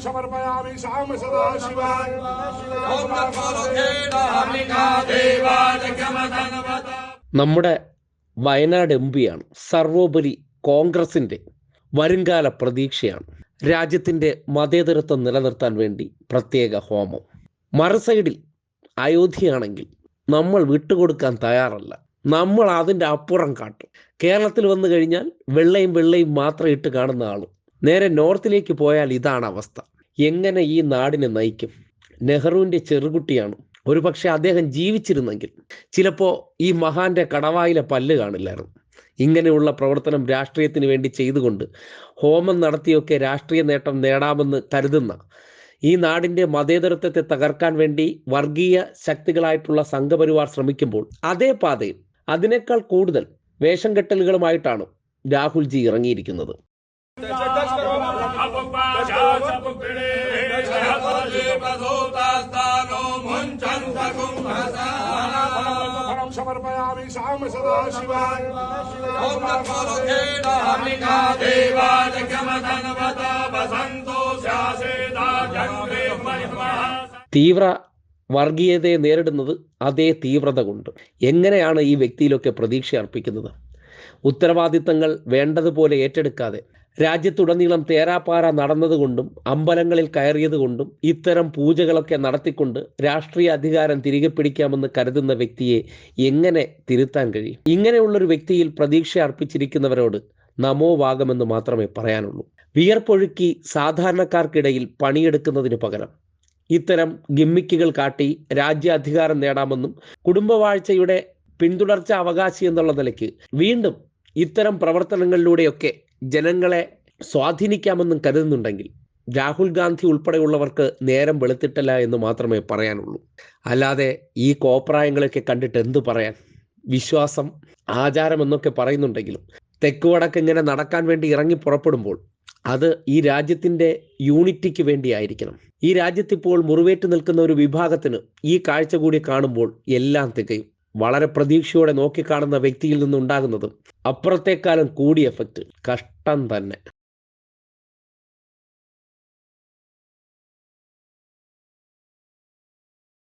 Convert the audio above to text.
സമർപ്പയാമി നമ്മുടെ വയനാട് എം പിയാണ് സർവോപരി കോൺഗ്രസിന്റെ വരുംകാല പ്രതീക്ഷയാണ്. രാജ്യത്തിന്റെ മതേതരത്വം നിലനിർത്താൻ വേണ്ടി പ്രത്യേക ഹോമം. മറുസൈഡിൽ അയോധ്യയാണെങ്കിൽ നമ്മൾ വിട്ടുകൊടുക്കാൻ തയ്യാറല്ല. നമ്മൾ അതിന്റെ അപ്പുറം കാട്ടും. കേരളത്തിൽ വന്നു കഴിഞ്ഞാൽ വെള്ളയും വെള്ളയും മാത്രം ഇട്ട് കാണുന്ന ആളും നേരെ നോർത്തിലേക്ക് പോയാൽ ഇതാണ് അവസ്ഥ. എങ്ങനെ ഈ നാടിനെ നയിക്കും? നെഹ്റുവിന്റെ ചെറുകുട്ടിയാണ്. ഒരുപക്ഷെ അദ്ദേഹം ജീവിച്ചിരുന്നെങ്കിൽ ചിലപ്പോൾ ഈ മഹാന്റെ കടവായിലെ പല്ല് കാണില്ലായിരുന്നു. ഇങ്ങനെയുള്ള പ്രവർത്തനം രാഷ്ട്രീയത്തിന് വേണ്ടി ചെയ്തുകൊണ്ട് ഹോമം നടത്തിയൊക്കെ രാഷ്ട്രീയ നേട്ടം നേടാമെന്ന് കരുതുന്ന ഈ നാടിന്റെ മതേതരത്വത്തെ തകർക്കാൻ വേണ്ടി വർഗീയ ശക്തികളായിട്ടുള്ള സംഘപരിവാർ ശ്രമിക്കുമ്പോൾ അതേ പാതയിൽ അതിനേക്കാൾ കൂടുതൽ വേഷം കെട്ടലുകളുമായിട്ടാണ് രാഹുൽജി ഇറങ്ങിയിരിക്കുന്നത്. समर्पयामि श्याम सदा शिवाय തീവ്ര വർഗീയതയെ നേരിടുന്നത് അതേ തീവ്രത കൊണ്ട് എങ്ങനെയാണ് ഈ വ്യക്തിയിലൊക്കെ പ്രതീക്ഷ അർപ്പിക്കുന്നത് ഉത്തരവാദിത്തങ്ങൾ വേണ്ടതുപോലെ ഏറ്റെടുക്കാതെ രാജ്യത്തുടനീളം തേരാപ്പാര നടന്നതുകൊണ്ടും അമ്പലങ്ങളിൽ കയറിയതുകൊണ്ടും ഇത്തരം പൂജകളൊക്കെ നടത്തിക്കൊണ്ട് രാഷ്ട്രീയ അധികാരം തിരികെ പിടിക്കാമെന്ന് കരുതുന്ന വ്യക്തിയെ എങ്ങനെ തിരുത്താൻ കഴിയും? ഇങ്ങനെയുള്ളൊരു വ്യക്തിയിൽ പ്രതീക്ഷ അർപ്പിച്ചിരിക്കുന്നവരോട് നമോ വാഗമെന്ന് മാത്രമേ പറയാനുള്ളൂ. വിയർപ്പൊഴുക്കി സാധാരണക്കാർക്കിടയിൽ പണിയെടുക്കുന്നതിന് പകരം ഇത്തരം ഗിമ്മിക്കുകൾ കാട്ടി രാജ്യ അധികാരം നേടാമെന്നും കുടുംബവാഴ്ചയുടെ പിന്തുടർച്ച അവകാശി എന്നുള്ള നിലയ്ക്ക് വീണ്ടും ഇത്തരം പ്രവർത്തനങ്ങളിലൂടെയൊക്കെ ജനങ്ങളെ സ്വാധീനിക്കാമെന്നും കരുതുന്നുണ്ടെങ്കിൽ രാഹുൽ ഗാന്ധി ഉൾപ്പെടെയുള്ളവർക്ക് നേരം വെളുത്തിട്ടല്ല എന്ന് മാത്രമേ പറയാനുള്ളൂ. അല്ലാതെ ഈ കോപ്രായങ്ങളൊക്കെ കണ്ടിട്ട് എന്തു പറയാൻ? വിശ്വാസം ആചാരം എന്നൊക്കെ പറയുന്നുണ്ടെങ്കിലും തെക്ക് വടക്ക് ഇങ്ങനെ നടക്കാൻ വേണ്ടി ഇറങ്ങി പുറപ്പെടുമ്പോൾ അത് ഈ രാജ്യത്തിന്റെ യൂണിറ്റിക്ക് വേണ്ടിയായിരിക്കണം ഈ രാജ്യത്തിപ്പോൾ മുറിവേറ്റ് നിൽക്കുന്ന ഒരു വിഭാഗത്തിന് ഈ കാഴ്ച കൂടി കാണുമ്പോൾ എല്ലാം തികയും. വളരെ പ്രതീക്ഷയോടെ നോക്കിക്കാണുന്ന വ്യക്തിയിൽ നിന്നുണ്ടാകുന്നതും അപ്പുറത്തേക്കാളും കൂടിയ എഫക്റ്റ് കഷ്ടം തന്നെ.